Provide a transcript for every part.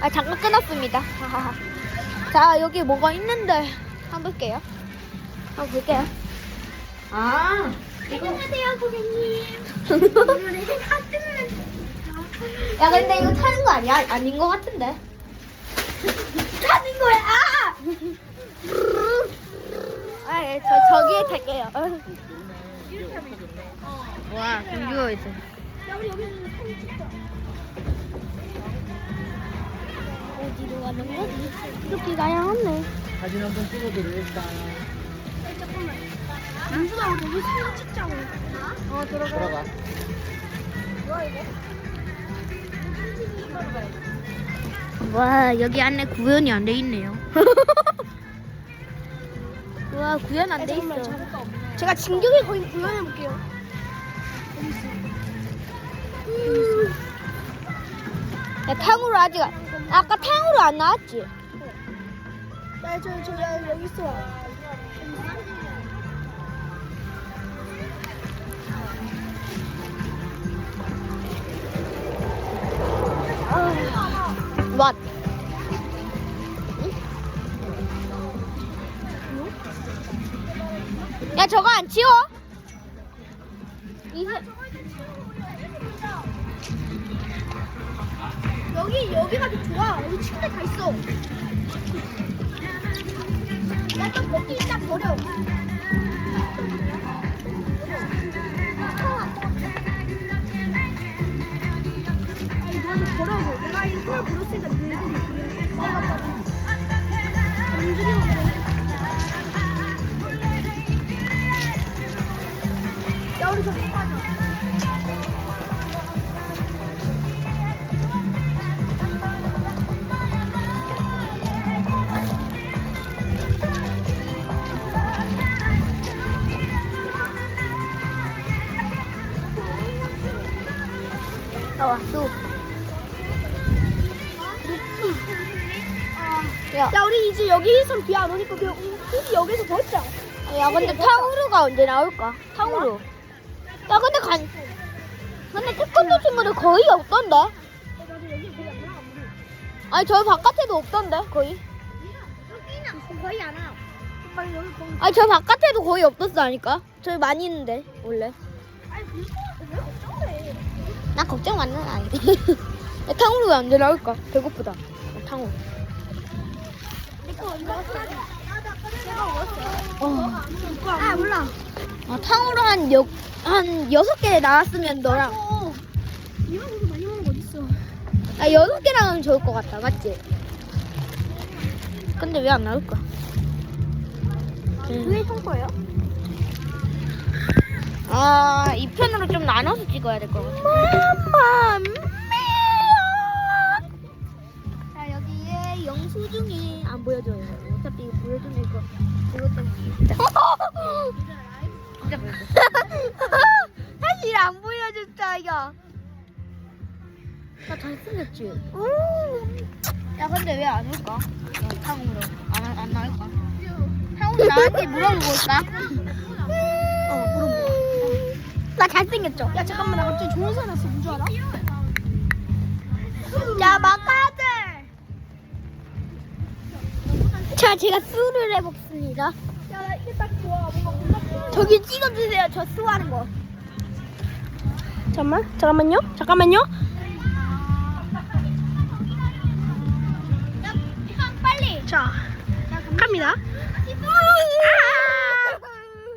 아 잠깐 끊었습니다. 자 여기 뭐가 있는데 한번 볼게요. 한번 볼게요. 아 안녕하세요, 고객님. 야 근데 이거 타는 거 아니야? 아닌 거 같은데. 타는 거야. 아! 아, 예, 저 저기에 탈게요. 와, 공주가 있어. 야, 우리 여기는 사진 찍자. 어디로 가는 거지? 이렇게 가야 하네. 사진 한번 찍어드릴까? 잠깐만. 민수가 우리 여기 사진 찍자고. 어, 들어가. 들어가. 뭐야, 이거? 와, 여기 안에 구현이 안 돼 있네요. 와, 구현 안 돼 있어. 제가 진격의 거인 구현해 볼게요. 야, 탕후루 아직 안- 아까 탕후루 안 나왔지? 야, 저, 저, 야, 여기 있어. 왓. 야, 저거 안 치워? 이 세- 여기, 여기가 더 좋아. 여기 침대 다 있어. 야, 떡볶이 일단 버려. 아니, 너는 버려고. 내가 이걸 버렸으니까 너희들이 버려. 야, 야, 우리 이제 여기선 비안 오니까 그냥 굳이 여기서 벗자. 야, 근데 탕후루가 언제 나올까? 탕후루. 야, 근데 간. 근데 태권도 친구들 거의 없던데? 아니, 저 바깥에도 없던데, 거의. 여기는 거의 안 와. 여기. 아니, 저 바깥에도 거의 없었다니까? 저기 많이 있는데, 원래. 아니 무슨 왜 걱정해? 나 걱정 많는 아닌데. 야, 탕후루가 언제 나올까? 배고프다. 야, 탕후루. 어. 아 몰라. 아, 탕후루 한 여, 한 여섯 개 나왔으면 너랑. 어. 이만 먹어 많이 먹는 거 어딨어? 아, 여섯 개랑 하면 좋을 것 같다, 맞지? 근데 왜 안 나올까? 그게 형 거예요? 아, 이 편으로 좀 나눠서 찍어야 될 것 같아. 맘마 영수증이 안 보여줘요. 어차피 이거 이거, 이것 때문에. 진짜 보여줘. 사실 안 보여줬어요. 나 잘생겼지? 야, 근데 왜 안 올까? 어, 탕후루. 안, 안 나올까? 탕후루 나한테 물어보고 올까? 어 물어봐. 나 잘생겼죠? 야 잠깐만 나 갑자기 좋은 사람 났어. 뭔줄 알아? 자, 막아 자, 제가 수를 해먹습니다. 야나 이게 딱 좋아. 뭔가. 저기 찍어주세요. 저 수하는 거. 잠깐만 잠깐만요. 잠깐만요. 빨리. 자 갑니다.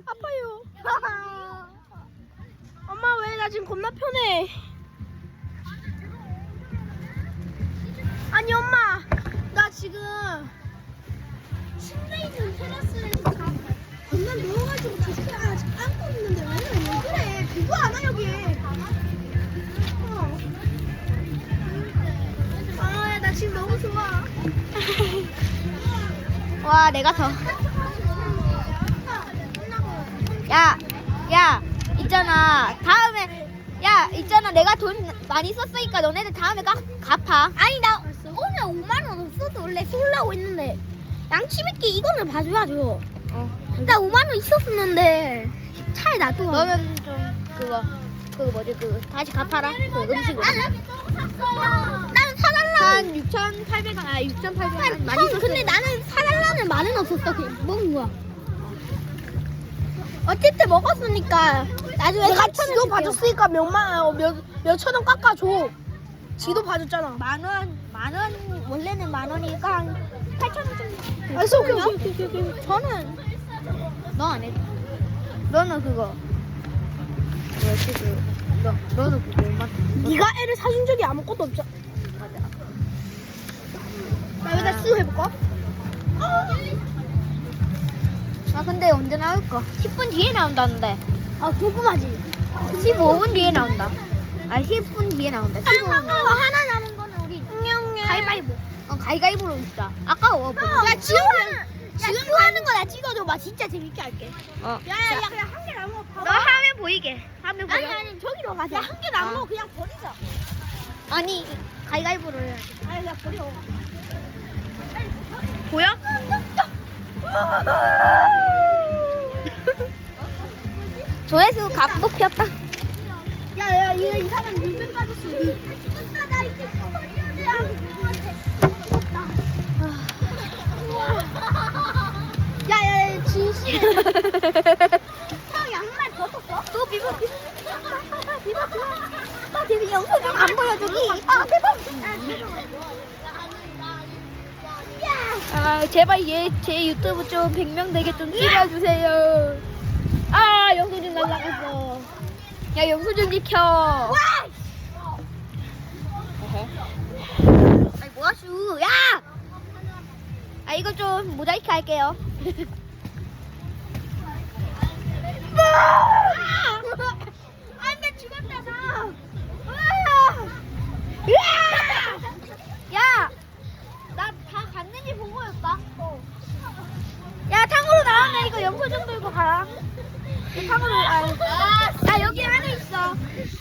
아파요. 엄마 왜 나 지금 겁나 편해? 아니 엄마 좋아. 와, 내가 더. 야, 야, 있잖아. 다음에, 야, 있잖아. 내가 돈 많이 썼으니까 너네들 다음에 가, 갚아. 아니 나 오늘 5만 원 없어도 원래 쏠라고 했는데 양치미끼 이거는 봐줘야죠. 어. 나 5만 원 있었었는데 차에 놔둬. 너는 좀, 그거, 그거 뭐지, 그거. 다시 갚아라. 그 음식을. 나는 사달라 한 6,800원 아 6,800원 많이 썼어. 근데 나는 사달라는 말은 없었어. 그냥 먹은 거야. 어쨌든 먹었으니까 나중에 내가 3,000원 지도 줄게요. 봐줬으니까 몇만 어, 몇 몇천 원 깎아줘. 지도 봐줬잖아. 만 원, 만 원, 원래는 만 원이니까 한 8천 원 정도. 알았어, 오케이, 오케이, 오케이, 오케이, 오케이. 저는, 너안 해. 너는 그거. 뭐였지, 그, 너, 너는 그거 얼마? 네가 애를 사준 적이 아무것도 없잖아. 나 여기다 수도 해볼까? 아, 근데 언제 나올까? 10분 뒤에 나온다는데. 아 궁금하지. 15분 뒤에 나온다. 아, 10분 뒤에 나온다. 15분. 하나 남은 거는 우리 가위바위보. 어, 가위바위보로 있다. 아까워. 야 지금 지금 하는 거 나 찍어줘 봐. 진짜 재밌게 할게. 어. 야야 야, 그냥 한 개 남은 거 너 봐봐. 화면 보이게. 화면 아니 보여. 아니 저기로 가자. 한개 남은 아. 거 그냥 버리자. 아니, 가위바위보로 해야지. 아니 그냥 버려. 보여? 조회수 각 뽑혔다. 야야 이거 이 사람 가졌어. 나 이제 야야 진실. 형 양말 벗었어? 또 비버 비버. 비버 비버. 나 지금 영상 좀안 보여 저기. 아 대박. 아 제발 얘 제 유튜브 좀 100명 되게 좀 찍어주세요. 아 영수증 날라갔어. 야 영수증 지켜. 아이 뭐하슈? 야! 아 이거 좀 모자이크 할게요. 안